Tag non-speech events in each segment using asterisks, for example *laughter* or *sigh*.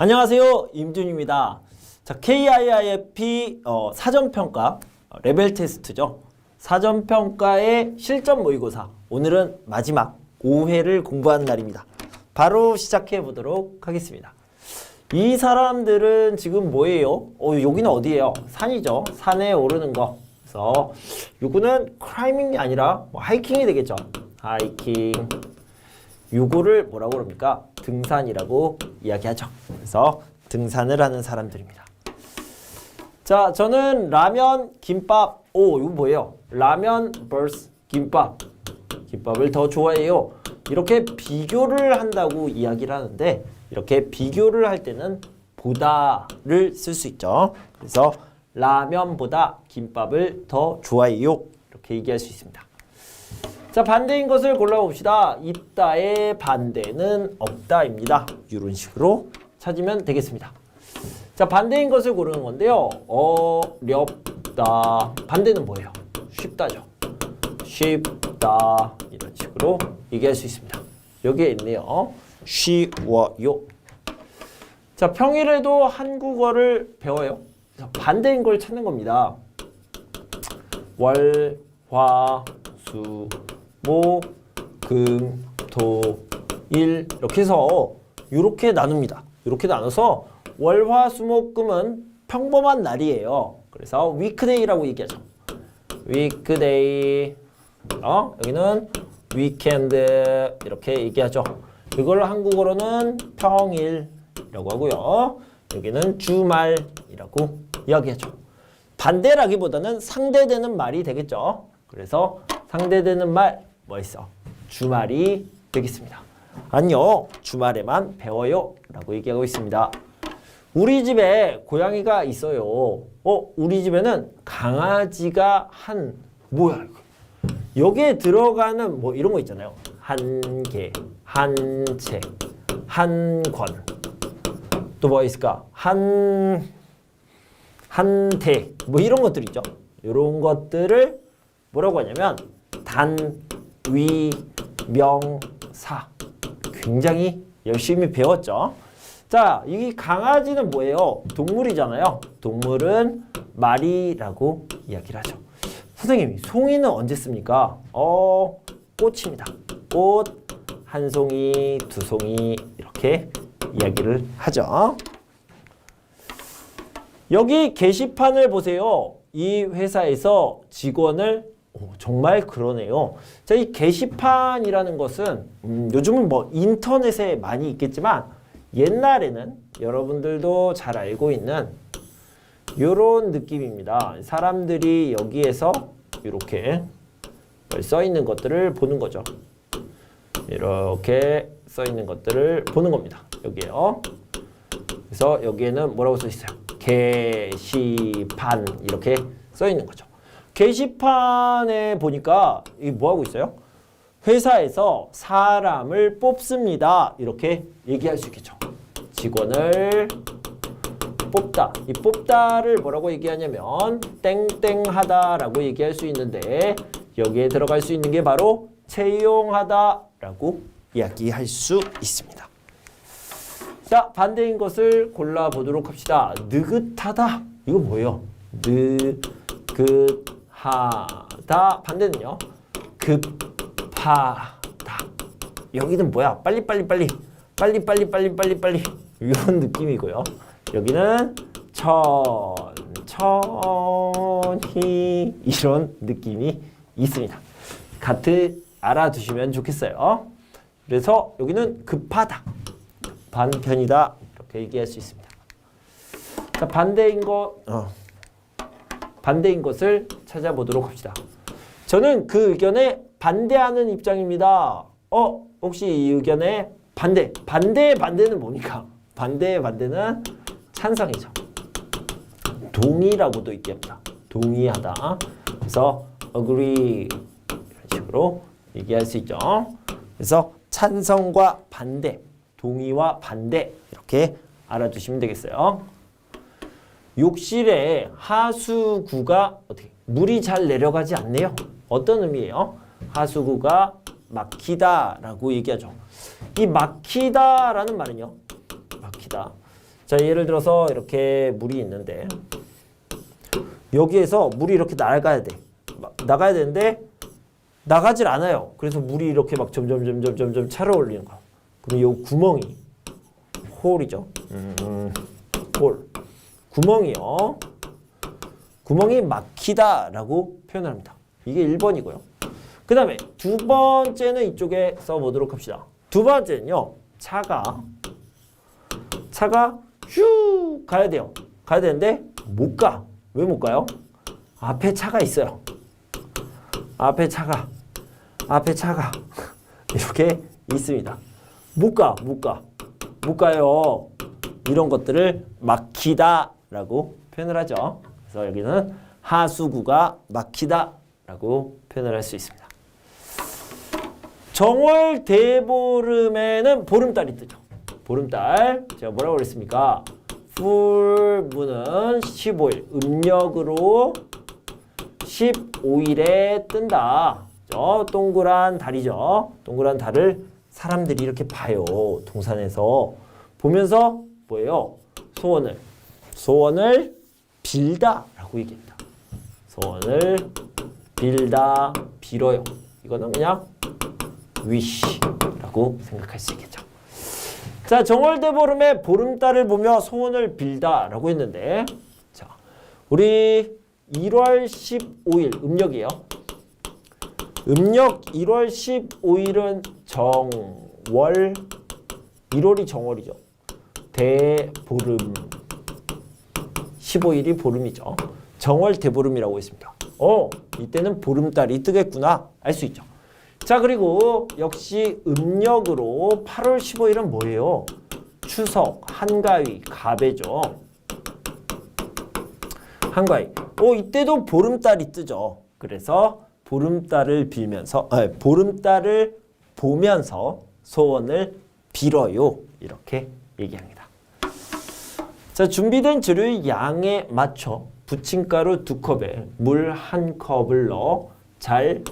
안녕하세요. 임준입니다. 자, KIIFP 어, 사전평가 어, 레벨 테스트죠. 사전평가의 실전 모의고사. 오늘은 마지막 5회를 공부하는 날입니다. 바로 시작해 보도록 하겠습니다. 이 사람들은 지금 뭐예요? 어, 여기는 어디예요? 산이죠. 산에 오르는 거. 그래서 요거는 클라이밍이 아니라 뭐 하이킹이 되겠죠. 하이킹. 요거를 뭐라고 그럽니까? 등산이라고 이야기하죠. 그래서 등산을 하는 사람들입니다. 자, 저는 라면, 김밥. 오, 이거 뭐예요? 라면 vs 김밥. 김밥을 더 좋아해요. 이렇게 비교를 한다고 이야기를 하는데 이렇게 비교를 할 때는 보다를 쓸 수 있죠. 그래서 라면보다 김밥을 더 좋아해요. 이렇게 얘기할 수 있습니다. 자, 반대인 것을 골라봅시다. 있다의 반대는 없다입니다. 이런 식으로 찾으면 되겠습니다. 자, 반대인 것을 고르는 건데요. 어렵다. 반대는 뭐예요? 쉽다죠. 쉽다. 이런 식으로 얘기할 수 있습니다. 여기에 있네요. 쉬워요. 자, 평일에도 한국어를 배워요. 반대인 걸 찾는 겁니다. 월, 화, 수, 목, 금, 토, 일 이렇게 해서 이렇게 나눕니다. 이렇게 나눠서 월, 화, 수, 목, 금은 평범한 날이에요. 그래서 위크데이라고 얘기하죠. 위크데이 어? 여기는 위켄드 이렇게 얘기하죠. 이걸 한국어로는 평일이라고 하고요. 여기는 주말이라고 이야기하죠. 반대라기보다는 상대되는 말이 되겠죠. 그래서 상대되는 말 뭐 있어? 주말이 되겠습니다. 아니요. 주말에만 배워요. 라고 얘기하고 있습니다. 우리 집에 고양이가 있어요. 어, 우리 집에는 강아지가 한 뭐야 이거? 여기에 들어가는 뭐 이런 거 있잖아요. 한 개, 한 채, 한 권. 또뭐 있을까? 한 한 대 뭐 이런 것들 있죠. 이런 것들을 뭐라고 하냐면 단, 위, 명, 사. 굉장히 열심히 배웠죠. 자, 이 강아지는 뭐예요? 동물이잖아요. 동물은 말이라고 이야기를 하죠. 선생님, 송이는 언제 씁니까? 어, 꽃입니다. 꽃, 한 송이, 두 송이 이렇게 이야기를 하죠. 여기 게시판을 보세요. 이 회사에서 직원을 오, 정말 그러네요. 자, 이 게시판이라는 것은 음, 요즘은 뭐 인터넷에 많이 있겠지만 옛날에는 여러분들도 잘 알고 있는 이런 느낌입니다. 사람들이 여기에서 이렇게 써 있는 것들을 보는 거죠. 이렇게 써 있는 것들을 보는 겁니다. 여기에요. 그래서 여기에는 뭐라고 써 있어요? 게시판 이렇게 써 있는 거죠. 게시판에 보니까 이뭐 하고 있어요? 회사에서 사람을 뽑습니다. 이렇게 얘기할 수 있겠죠. 직원을 뽑다. 이 뽑다를 뭐라고 얘기하냐면 땡땡하다라고 얘기할 수 있는데 여기에 들어갈 수 있는 게 바로 채용하다라고 이야기할 수 있습니다. 자, 반대인 것을 골라보도록 합시다. 느긋하다. 이거 뭐예요? 느긋 하다. 반대는요? 급하다. 여기는 뭐야? 빨리 빨리 빨리. 빨리 빨리 빨리 빨리 빨리. 이런 느낌이고요. 여기는 천천히 이런 느낌이 있습니다. 같이 알아두시면 좋겠어요. 그래서 여기는 급하다. 반편이다 이렇게 얘기할 수 있습니다. 자 반대인 거 어. 반대인 것을 찾아보도록 합시다. 저는 그 의견에 반대하는 입장입니다. 어 혹시 이 의견에 반대 반대의 반대는 뭡니까? 반대의 반대는 찬성이죠. 동의라고도 얘기합니다. 동의하다. 그래서 agree 이런 식으로 얘기할 수 있죠. 그래서 찬성과 반대 동의와 반대 이렇게 알아두시면 되겠어요. 욕실에 하수구가 어떻게 물이 잘 내려가지 않네요. 어떤 의미예요? 하수구가 막히다라고 얘기하죠. 이 막히다라는 말은요. 막히다. 자, 예를 들어서 이렇게 물이 있는데 여기에서 물이 이렇게 나가야 돼. 막 나가야 되는데 나가질 않아요. 그래서 물이 이렇게 막 점점 점점 점점 차러 올리는 거야. 그럼 요 구멍이 홀이죠. 음, 홀. 구멍이요. 구멍이 막히다라고 표현을 합니다. 이게 1번이고요. 그 다음에 두 번째는 이쪽에 써보도록 합시다. 두 번째는요. 차가 차가 휴 가야 돼요. 가야 되는데 못 가. 왜 못 가요? 앞에 차가 있어요. 앞에 차가 앞에 차가 *laughs* 이렇게 있습니다. 못 가, 못 가, 못 가요. 이런 것들을 막히다 라고 표현을 하죠. 그래서 여기는 하수구가 막히다 라고 표현을 할 수 있습니다. 정월 대보름에는 보름달이 뜨죠. 보름달 제가 뭐라고 그랬습니까? 풀무는 15일 음력으로 15일에 뜬다. 저 동그란 달이죠. 동그란 달을 사람들이 이렇게 봐요. 동산에서 보면서 뭐예요? 소원을 소원을 빌다라고 얘기합니다. 소원을 빌다 빌어요. 이거는 그냥 wish라고 생각할 수 있겠죠. 자, 정월대보름에 보름달을 보며 소원을 빌다라고 했는데 자, 우리 1월 15일 음력이에요. 음력 1월 15일은 정월 1월이 정월이죠. 대보름 15일이 보름이죠. 정월 대보름이라고 했습니다. 어, 이때는 보름달이 뜨겠구나 알 수 있죠. 자, 그리고 역시 음력으로 8월 15일은 뭐예요? 추석, 한가위, 가배죠. 한가위. 오, 이때도 보름달이 뜨죠. 그래서 보름달을 빌면서, 아, 보름달을 보면서 소원을 빌어요. 이렇게 얘기합니다. 자, 준비된 재료의 양에 맞춰 부침가루 두 컵에 물 한 컵을 넣어 잘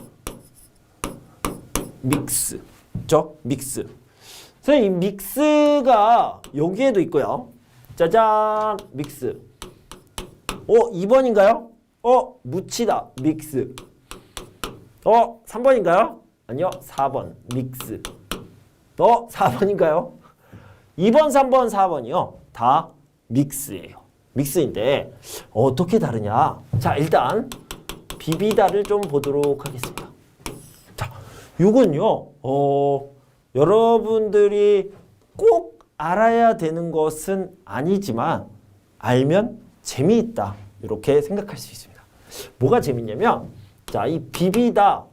믹스. 죠? 믹스. 선생님, 이 믹스가 여기에도 있고요. 짜잔, 믹스. 어, 2번인가요? 어, 묻히다, 믹스. 어, 3번인가요? 아니요, 4번, 믹스. 어, 4번인가요? 2번, 3번, 4번이요. 다 믹스예요. 믹스인데 어떻게 다르냐? 자, 일단 비비다를 좀 보도록 하겠습니다. 자, 요건요. 어, 여러분들이 꼭 알아야 되는 것은 아니지만 알면 재미있다. 이렇게 생각할 수 있습니다. 뭐가 재밌냐면 자, 이 비비다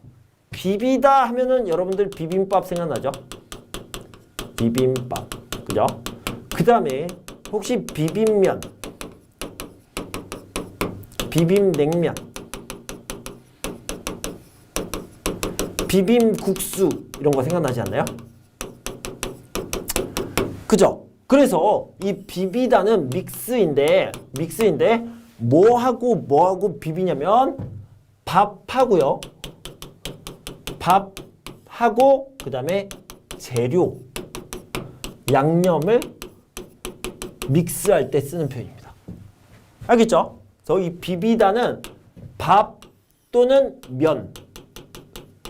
비비다 하면은 여러분들 비빔밥 생각나죠? 비빔밥. 그죠? 그다음에 혹시 비빔면 비빔냉면 비빔국수 이런 거 생각나지 않나요? 그죠? 그래서 이 비비다는 믹스인데 믹스인데 뭐하고 뭐하고 비비냐면 밥하고요. 밥하고 그 다음에 재료 양념을 믹스할 때 쓰는 표현입니다. 알겠죠? 그래서 이 비비다는 밥 또는 면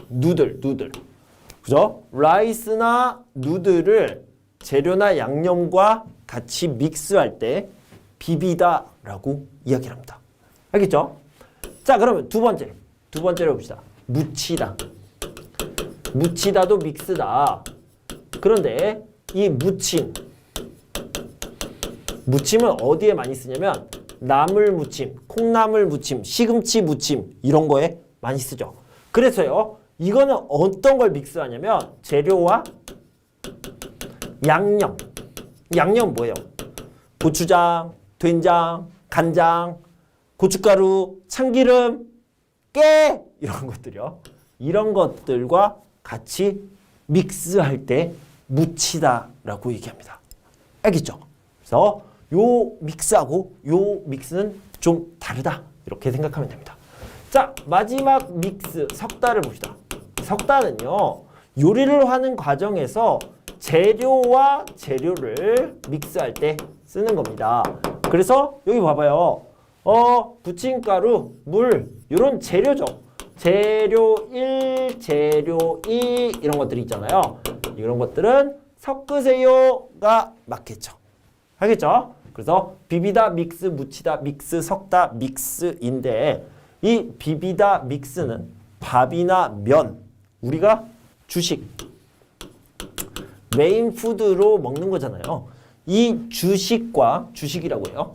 누들, 누들. 그죠? 라이스나 누들을 재료나 양념과 같이 믹스할 때 비비다라고 이야기를 합니다. 알겠죠? 자, 그러면 두 번째. 두 번째로 봅시다. 묻히다. 묻히다도 믹스다. 그런데 이 무침 무침은 어디에 많이 쓰냐면 나물 무침, 콩나물 무침, 시금치 무침 이런 거에 많이 쓰죠. 그래서요. 이거는 어떤 걸 믹스하냐면 재료와 양념. 양념 뭐예요? 고추장, 된장, 간장, 고춧가루, 참기름, 깨 이런 것들이요. 이런 것들과 같이 믹스할 때 묻히다라고 얘기합니다. 알겠죠? 그래서 요 믹스하고 요 믹스는 좀 다르다 이렇게 생각하면 됩니다. 자 마지막 믹스 석다를 봅시다. 석다는요 요리를 하는 과정에서 재료와 재료를 믹스할 때 쓰는 겁니다. 그래서 여기 봐봐요. 어, 부침가루, 물 이런 재료죠. 재료 1, 재료 2 이런 것들이 있잖아요. 이런 것들은 섞으세요가 맞겠죠. 알겠죠? 그래서 비비다 믹스, 묻히다 믹스, 섞다 믹스인데 이 비비다 믹스는 밥이나 면 우리가 주식 메인 푸드로 먹는 거잖아요. 이 주식과 주식이라고 해요.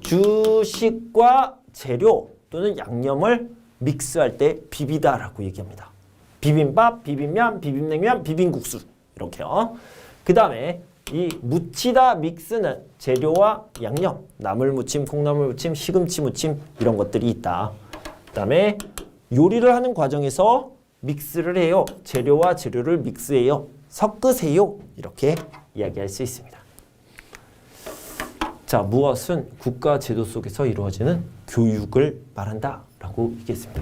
주식과 재료 또는 양념을 믹스할 때 비비다라고 얘기합니다. 비빔밥, 비빔면, 비빔냉면, 비빔국수 이렇게요. 그 다음에 이 무치다 믹스는 재료와 양념, 나물 무침, 콩나물 무침, 시금치 무침 이런 것들이 있다. 그 다음에 요리를 하는 과정에서 믹스를 해요. 재료와 재료를 믹스해요. 섞으세요. 이렇게 이야기할 수 있습니다. 자, 무엇은 국가 제도 속에서 이루어지는 교육을 말한다 라고 얘기했습니다.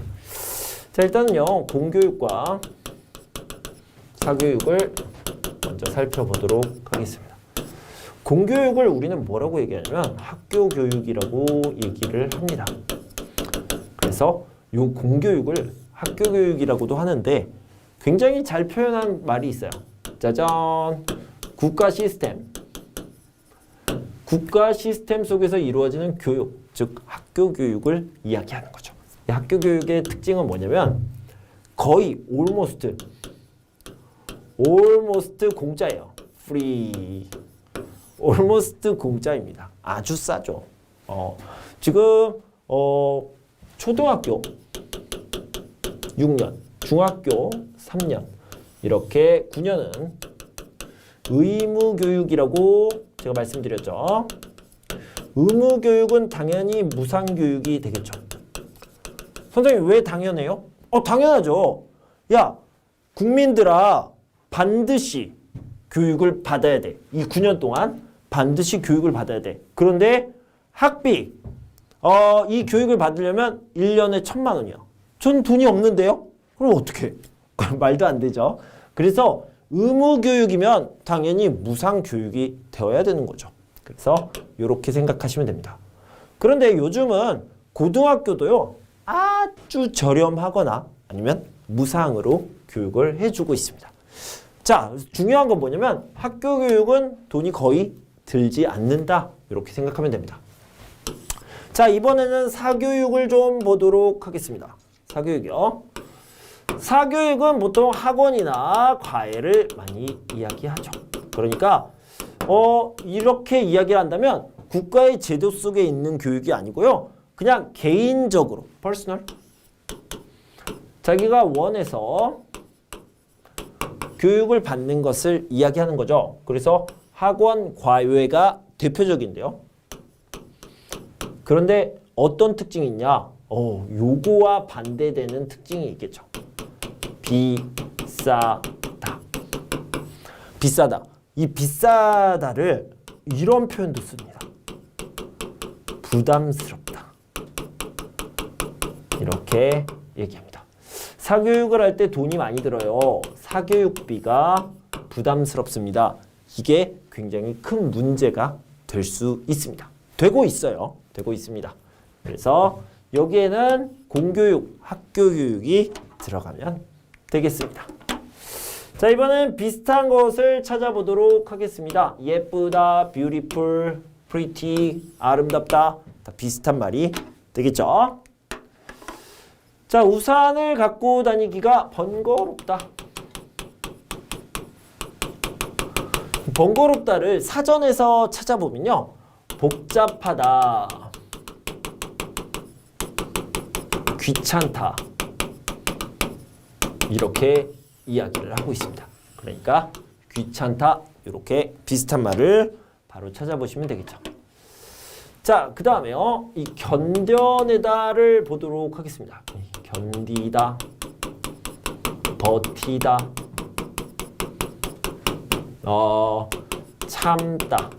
자, 일단은요. 공교육과 사교육을 먼저 살펴보도록 하겠습니다. 공교육을 우리는 뭐라고 얘기하냐면 학교 교육이라고 얘기를 합니다. 그래서 요 공교육을 학교 교육이라고도 하는데 굉장히 잘 표현한 말이 있어요. 짜잔. 국가 시스템. 국가 시스템 속에서 이루어지는 교육, 즉 학교 교육을 이야기하는 거죠. 이 학교 교육의 특징은 뭐냐면 거의 almost almost 공짜예요. free. almost 공짜입니다. 아주 싸죠. 어, 지금 어, 초등학교 6년, 중학교 3년 이렇게 9년은 의무 교육이라고 제가 말씀드렸죠. 의무 교육은 당연히 무상 교육이 되겠죠. 선생님 왜 당연해요? 어 당연하죠. 야 국민들아 반드시 교육을 받아야 돼. 이 9년 동안 반드시 교육을 받아야 돼. 그런데 학비 어, 이 교육을 받으려면 1년에 천만 원이요. 전 돈이 없는데요? 그럼 어떻게? *laughs* 말도 안 되죠. 그래서 의무 교육이면 당연히 무상 교육이 되어야 되는 거죠. 그래서 이렇게 생각하시면 됩니다. 그런데 요즘은 고등학교도요. 아주 저렴하거나 아니면 무상으로 교육을 해주고 있습니다. 자, 중요한 건 뭐냐면 학교 교육은 돈이 거의 들지 않는다. 이렇게 생각하면 됩니다. 자, 이번에는 사교육을 좀 보도록 하겠습니다. 사교육이요. 사교육은 보통 학원이나 과외를 많이 이야기하죠. 그러니까 어, 이렇게 이야기를 한다면 국가의 제도 속에 있는 교육이 아니고요. 그냥 개인적으로 퍼스널 자기가 원해서 교육을 받는 것을 이야기하는 거죠. 그래서 학원 과외가 대표적인데요. 그런데 어떤 특징이 있냐? 어, 요거와 반대되는 특징이 있겠죠. 비싸다. 비싸다. 이 비싸다를 이런 표현도 씁니다. 부담스럽다. 이렇게 얘기합니다. 사교육을 할 때 돈이 많이 들어요. 사교육비가 부담스럽습니다. 이게 굉장히 큰 문제가 될 수 있습니다. 되고 있어요. 되고 있습니다. 그래서 여기에는 공교육, 학교교육이 들어가면 되겠습니다. 자, 이번엔 비슷한 것을 찾아보도록 하겠습니다. 예쁘다, beautiful, pretty, 아름답다. 다 비슷한 말이 되겠죠? 자, 우산을 갖고 다니기가 번거롭다. 번거롭다를 사전에서 찾아보면요. 복잡하다. 귀찮다. 이렇게 이야기를 하고 있습니다. 그러니까 귀찮다. 이렇게 비슷한 말을 바로 찾아보시면 되겠죠. 자, 그 다음에요. 이 견뎌내다를 보도록 하겠습니다. 견디다, 버티다, 어, 참다,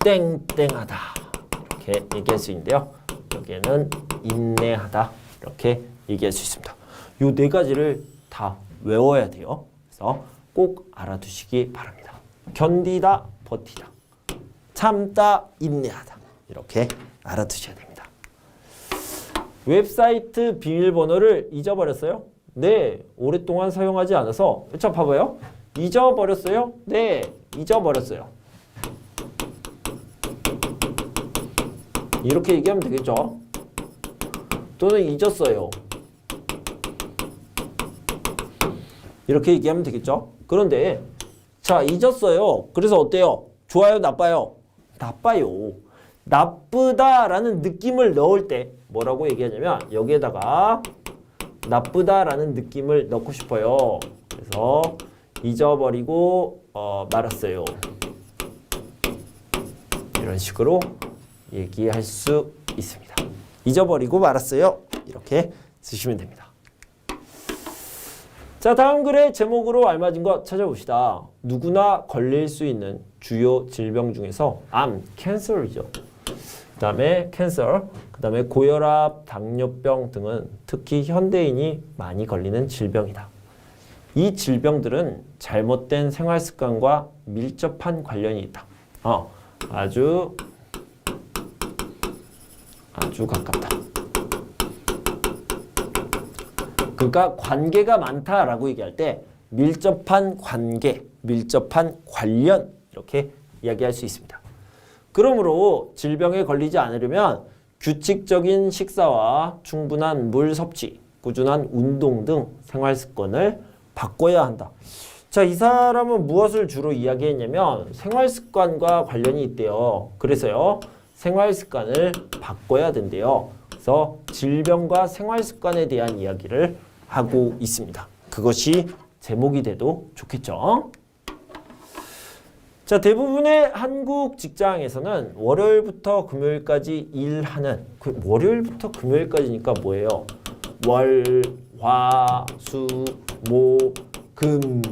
땡땡하다 이렇게 얘기할 수 있는데요. 여기에는 인내하다 이렇게 얘기할 수 있습니다. 요네 가지를 다 외워야 돼요. 그래서 꼭 알아두시기 바랍니다. 견디다, 버티다. 참다, 인내하다. 이렇게 알아두셔야 됩니다. 웹사이트 비밀번호를 잊어버렸어요? 네, 오랫동안 사용하지 않아서. 자, 봐봐요. 잊어버렸어요? 네, 잊어버렸어요. 이렇게 얘기하면 되겠죠? 또는 잊었어요. 이렇게 얘기하면 되겠죠? 그런데 자 잊었어요. 그래서 어때요? 좋아요, 나빠요? 나빠요. 나쁘다라는 느낌을 넣을 때 뭐라고 얘기하냐면 여기에다가 나쁘다라는 느낌을 넣고 싶어요. 그래서 잊어버리고 어, 말았어요. 이런 식으로 얘기할 수 있습니다. 잊어버리고 말았어요. 이렇게 쓰시면 됩니다. 자, 다음 글의 제목으로 알맞은 것 찾아봅시다. 누구나 걸릴 수 있는 주요 질병 중에서 암, 캔서이죠. 그 다음에 캔서, 그 다음에 고혈압, 당뇨병 등은 특히 현대인이 많이 걸리는 질병이다. 이 질병들은 잘못된 생활 습관과 밀접한 관련이 있다. 어, 아주 아주 가깝다. 그러니까 관계가 많다라고 얘기할 때 밀접한 관계, 밀접한 관련 이렇게 이야기할 수 있습니다. 그러므로 질병에 걸리지 않으려면 규칙적인 식사와 충분한 물 섭취, 꾸준한 운동 등 생활 습관을 바꿔야 한다. 자, 이 사람은 무엇을 주로 이야기했냐면 생활 습관과 관련이 있대요. 그래서요. 생활 습관을 바꿔야 된대요. 그래서 질병과 생활 습관에 대한 이야기를 하고 있습니다. 그것이 제목이 돼도 좋겠죠. 자, 대부분의 한국 직장에서는 월요일부터 금요일까지 일하는 그 월요일부터 금요일까지니까 뭐예요? 월, 화, 수, 목, 금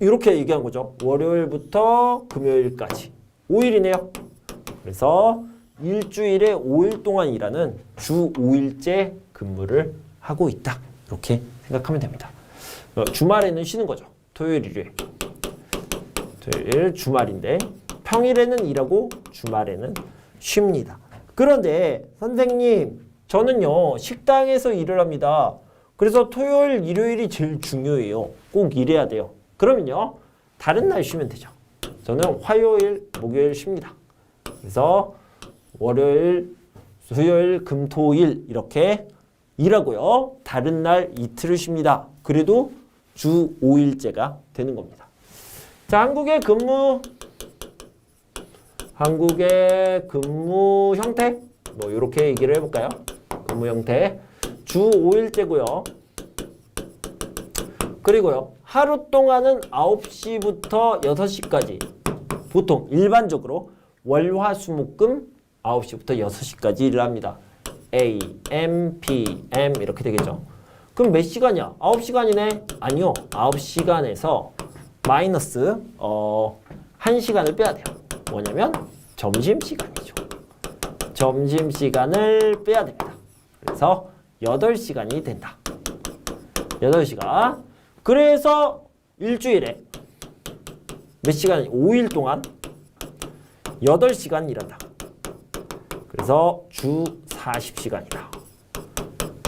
이렇게 얘기한 거죠. 월요일부터 금요일까지 5일이네요. 그래서 일주일에 5일 동안 일하는 주 5일째 근무를 하고 있다. 이렇게 생각하면 됩니다. 어, 주말에는 쉬는 거죠. 토요일, 일요일. 토요일, 주말인데 평일에는 일하고 주말에는 쉽니다. 그런데 선생님, 저는요 식당에서 일을 합니다. 그래서 토요일, 일요일이 제일 중요해요. 꼭 일해야 돼요. 그러면요 다른 날 쉬면 되죠. 저는 화요일, 목요일 쉽니다. 그래서 월요일, 수요일, 금, 토, 일 이렇게 일하고요. 다른 날 이틀을 쉽니다. 그래도 주 5일째가 되는 겁니다. 자, 한국의 근무 한국의 근무 형태 뭐 이렇게 얘기를 해볼까요? 근무 형태 주 5일째고요. 그리고요. 하루 동안은 9시부터 6시까지 보통 일반적으로 월화수목금 9시부터 6시까지 일을 합니다. A, M, P, M 이렇게 되겠죠. 그럼 몇 시간이야? 9시간이네? 아니요. 9시간에서 마이너스 어, 1시간을 빼야 돼요. 뭐냐면 점심시간이죠. 점심시간을 빼야 됩니다. 그래서 8시간이 된다. 8시간. 그래서 일주일에 몇 시간? 5일 동안 8시간 일한다. 그래서 주 40시간이다.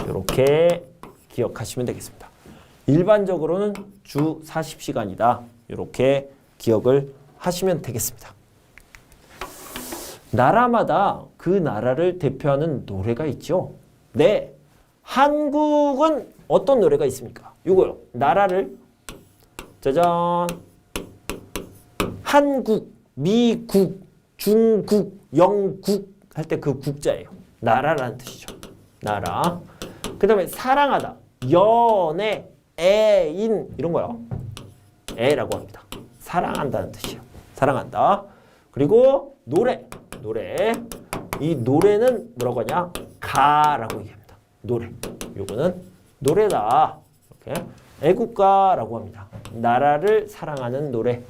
이렇게 기억하시면 되겠습니다. 일반적으로는 주 40시간이다. 이렇게 기억을 하시면 되겠습니다. 나라마다 그 나라를 대표하는 노래가 있죠. 네. 한국은 어떤 노래가 있습니까? 이거요. 나라를 짜잔. 한국, 미국, 중국, 영국 할 때 그 국자예요. 나라라는 뜻이죠. 나라. 그 다음에 사랑하다. 연애, 애인 이런 거요. 애라고 합니다. 사랑한다는 뜻이에요. 사랑한다. 그리고 노래. 노래. 이 노래는 뭐라고 하냐? 가라고 얘기합니다. 노래. 요거는 노래다. 이렇게 애국가라고 합니다. 나라를 사랑하는 노래.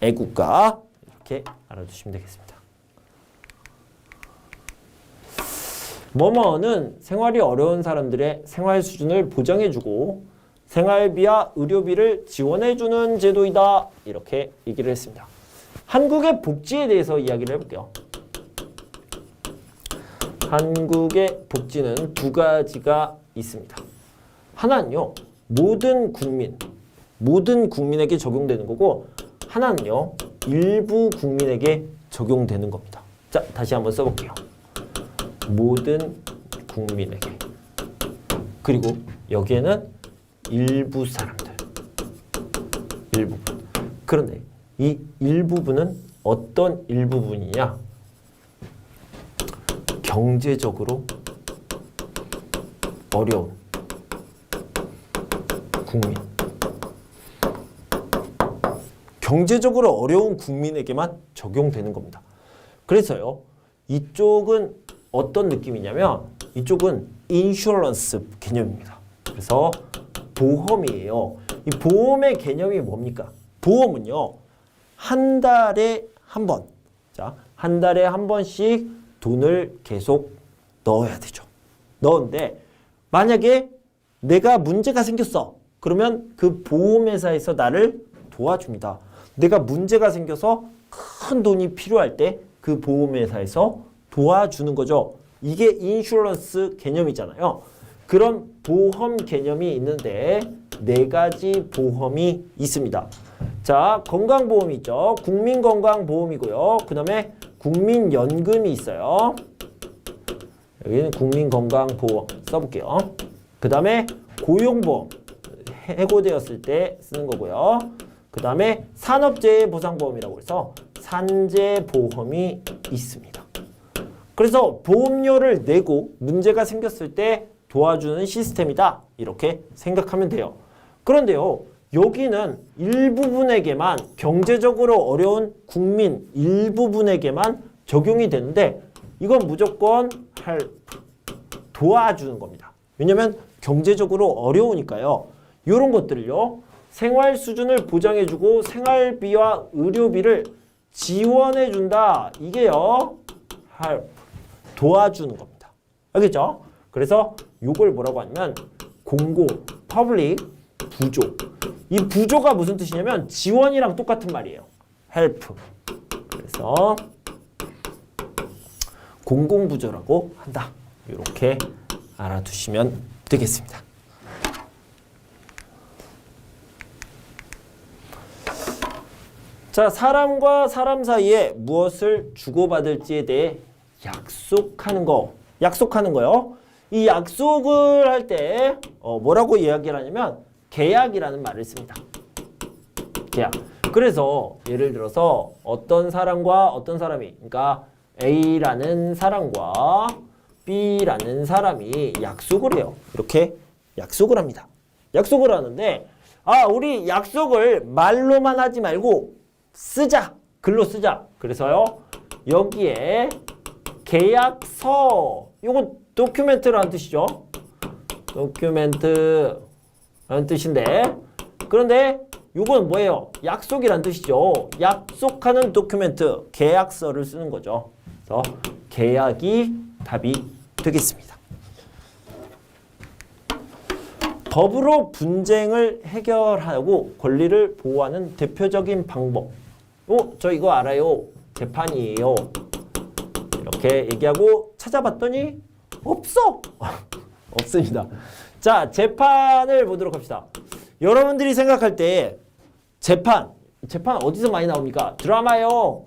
애국가. 이렇게 알아두시면 되겠습니다. 뭐뭐는 생활이 어려운 사람들의 생활 수준을 보장해주고 생활비와 의료비를 지원해주는 제도이다. 이렇게 얘기를 했습니다. 한국의 복지에 대해서 이야기를 해볼게요. 한국의 복지는 두 가지가 있습니다. 하나는요, 모든 국민, 모든 국민에게 적용되는 거고, 하나는요, 일부 국민에게 적용되는 겁니다. 자, 다시 한번 써볼게요. 모든 국민에게. 그리고 여기에는 일부 사람들. 일부분. 그런데 이 일부분은 어떤 일부분이냐? 경제적으로 어려운 국민. 경제적으로 어려운 국민에게만 적용되는 겁니다. 그래서요, 이쪽은 어떤 느낌이냐면, 이쪽은 인슈런스 개념입니다. 그래서 보험이에요. 이 보험의 개념이 뭡니까? 보험은요, 한 달에 한 번, 자, 한 달에 한 번씩 돈을 계속 넣어야 되죠. 넣은데, 만약에 내가 문제가 생겼어. 그러면 그 보험회사에서 나를 도와줍니다. 내가 문제가 생겨서 큰 돈이 필요할 때 그 보험회사에서 도와주는 거죠. 이게 인슈런스 개념이잖아요. 그런 보험 개념이 있는데 네 가지 보험이 있습니다. 자, 건강보험이 있죠. 국민건강보험이고요. 그 다음에 국민연금이 있어요. 여기는 국민건강보험 써볼게요. 그 다음에 고용보험 해고되었을 때 쓰는 거고요. 그 다음에 산업재해보상보험이라고 해서 산재보험이 있습니다. 그래서 보험료를 내고 문제가 생겼을 때 도와주는 시스템이다. 이렇게 생각하면 돼요. 그런데요, 여기는 일부분에게만 경제적으로 어려운 국민 일부분에게만 적용이 되는데 이건 무조건 할 도와주는 겁니다. 왜냐면 경제적으로 어려우니까요. 이런 것들을요. 생활 수준을 보장해주고 생활비와 의료비를 지원해준다. 이게요. 할 도와주는 겁니다. 알겠죠? 그래서 이걸 뭐라고 하냐면 공공, 퍼블릭, 부조. 이 부조가 무슨 뜻이냐면 지원이랑 똑같은 말이에요. help. 그래서 공공부조라고 한다. 이렇게 알아두시면 되겠습니다. 자, 사람과 사람 사이에 무엇을 주고받을지에 대해 약속하는 거. 약속하는 거요. 이 약속을 할 때 어, 뭐라고 이야기를 하냐면 계약이라는 말을 씁니다. 계약. 그래서 예를 들어서 어떤 사람과 어떤 사람이 그러니까 A라는 사람과 B라는 사람이 약속을 해요. 이렇게 약속을 합니다. 약속을 하는데 아, 우리 약속을 말로만 하지 말고 쓰자. 글로 쓰자. 그래서요. 여기에 계약서 요거 도큐멘트라는 뜻이죠. 도큐멘트라는 뜻인데 그런데 요건 뭐예요? 약속이란 뜻이죠. 약속하는 도큐멘트, 계약서를 쓰는 거죠. 그래서 계약이 답이 되겠습니다. 법으로 분쟁을 해결하고 권리를 보호하는 대표적인 방법. 어, 저 이거 알아요. 재판이에요. 이렇게 얘기하고 찾아봤더니 없어. *laughs* 없습니다. 자, 재판을 보도록 합시다. 여러분들이 생각할 때 재판, 재판 어디서 많이 나옵니까? 드라마요.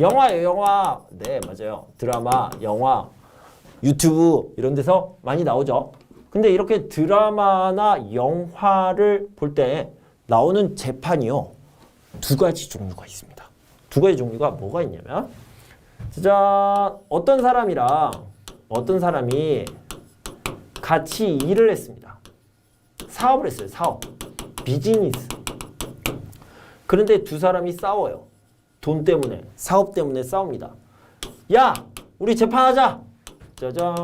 영화요, 영화. 네, 맞아요. 드라마, 영화, 유튜브 이런 데서 많이 나오죠. 근데 이렇게 드라마나 영화를 볼 때 나오는 재판이요. 두 가지 종류가 있습니다. 두 가지 종류가 뭐가 있냐면 자, 어떤 사람이랑 어떤 사람이 같이 일을 했습니다. 사업을 했어요. 사업. 비즈니스. 그런데 두 사람이 싸워요. 돈 때문에, 사업 때문에 싸웁니다. 야, 우리 재판하자. 짜잔.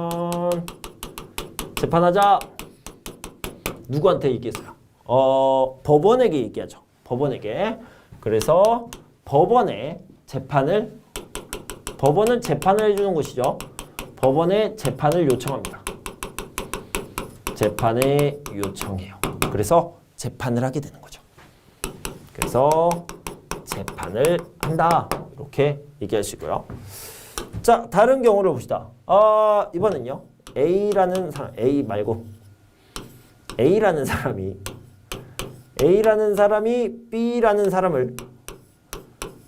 재판하자. 누구한테 얘기했어요? 어, 법원에게 얘기하죠. 법원에게. 그래서 법원에 재판을 법원은 재판을 해주는 곳이죠. 법원에 재판을 요청합니다. 재판에 요청해요. 그래서 재판을 하게 되는 거죠. 그래서 재판을 한다. 이렇게 얘기하시고요. 자, 다른 경우를 봅시다. 아, 이번엔요. A라는 사람, A 말고 A라는 사람이 A라는 사람이 B라는 사람을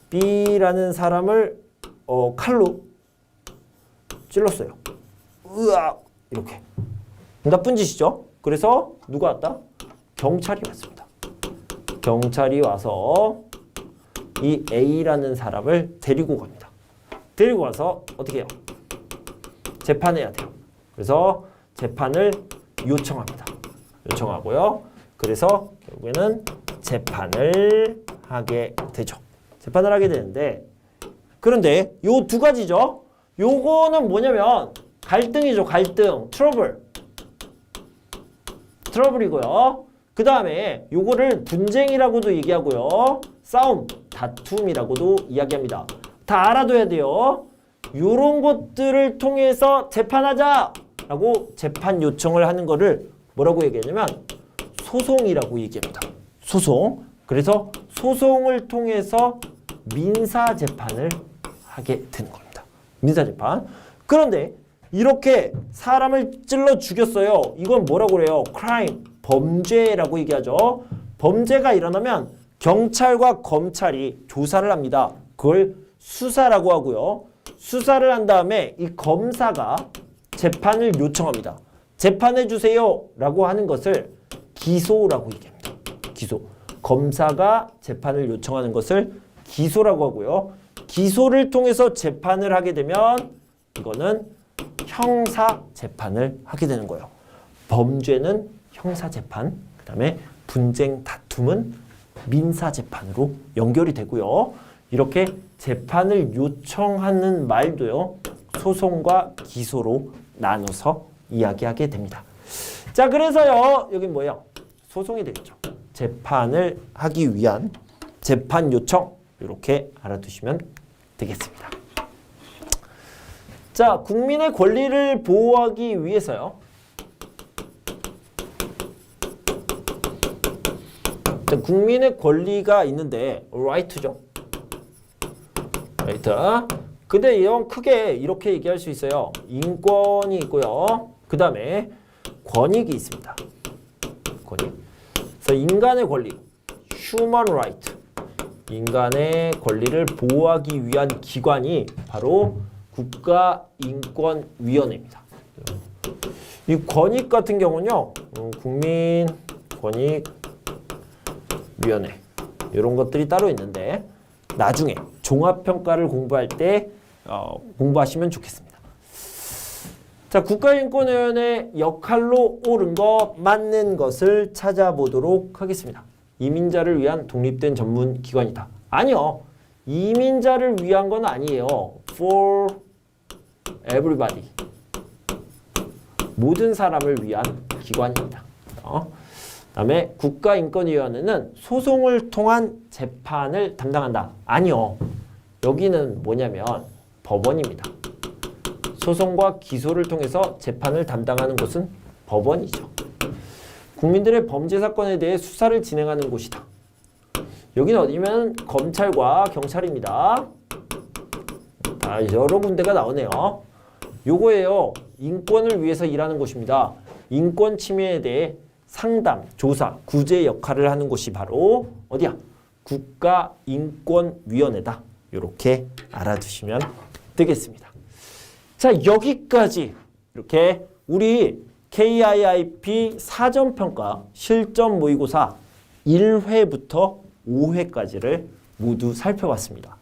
B라는 사람을 어, 칼로 찔렀어요. 으악 이렇게 나쁜 짓이죠. 그래서 누가 왔다? 경찰이 왔습니다. 경찰이 와서 이 A라는 사람을 데리고 갑니다. 데리고 와서 어떻게 해요? 재판해야 돼요. 그래서 재판을 요청합니다. 요청하고요. 그래서 결국에는 재판을 하게 되죠. 재판을 하게 되는데 그런데 요 두 가지죠. 요거는 뭐냐면 갈등이죠. 갈등, 트러블. 트러블이고요. 그 다음에 요거를 분쟁이라고도 얘기하고요. 싸움, 다툼이라고도 이야기합니다. 다 알아둬야 돼요. 요런 것들을 통해서 재판하자! 라고 재판 요청을 하는 거를 뭐라고 얘기하냐면 소송이라고 얘기합니다. 소송. 그래서 소송을 통해서 민사 재판을 하게 되는 겁니다. 민사 재판. 그런데 이렇게 사람을 찔러 죽였어요. 이건 뭐라고 그래요? crime, 범죄라고 얘기하죠. 범죄가 일어나면 경찰과 검찰이 조사를 합니다. 그걸 수사라고 하고요. 수사를 한 다음에 이 검사가 재판을 요청합니다. 재판해 주세요 라고 하는 것을 기소라고 얘기합니다. 기소. 검사가 재판을 요청하는 것을 기소라고 하고요. 기소를 통해서 재판을 하게 되면 이거는 형사 재판을 하게 되는 거예요. 범죄는 형사 재판, 그다음에 분쟁 다툼은 민사 재판으로 연결이 되고요. 이렇게 재판을 요청하는 말도요. 소송과 기소로 나눠서 이야기하게 됩니다. 자, 그래서요. 여기 뭐예요? 소송이 되겠죠. 재판을 하기 위한 재판 요청 이렇게 알아두시면 되겠습니다. 자, 국민의 권리를 보호하기 위해서요. 자, 국민의 권리가 있는데 right죠. right. 근데 이건 크게 이렇게 얘기할 수 있어요. 인권이 있고요. 그 다음에 권익이 있습니다. 권익. 그래서 인간의 권리, human right. 인간의 권리를 보호하기 위한 기관이 바로 국가인권위원회입니다. 이 권익 같은 경우는요, 음, 국민 권익 위원회 이런 것들이 따로 있는데 나중에 종합평가를 공부할 때 어, 공부하시면 좋겠습니다. 자, 국가인권위원회 역할로 옳은 거, 맞는 것을 찾아보도록 하겠습니다. 이민자를 위한 독립된 전문 기관이다. 아니요. 이민자를 위한 건 아니에요. For everybody. 모든 사람을 위한 기관입니다. 어? 다음에 국가인권위원회는 소송을 통한 재판을 담당한다. 아니요. 여기는 뭐냐면 법원입니다. 소송과 기소를 통해서 재판을 담당하는 곳은 법원이죠. 국민들의 범죄 사건에 대해 수사를 진행하는 곳이다. 여기는 어디면 검찰과 경찰입니다. 다 여러 군데가 나오네요. 요거예요. 인권을 위해서 일하는 곳입니다. 인권 침해에 대해 상담, 조사, 구제 역할을 하는 곳이 바로 어디야? 국가인권위원회다. 이렇게 알아두시면 되겠습니다. 자, 여기까지 이렇게 우리 KIIP 사전평가 실전 모의고사 1회부터 5회까지를 모두 살펴봤습니다.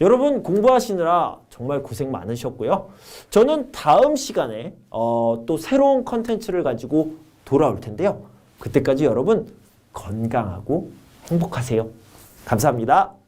여러분 공부하시느라 정말 고생 많으셨고요. 저는 다음 시간에 어, 또 새로운 컨텐츠를 가지고 돌아올 텐데요. 그때까지 여러분 건강하고 행복하세요. 감사합니다.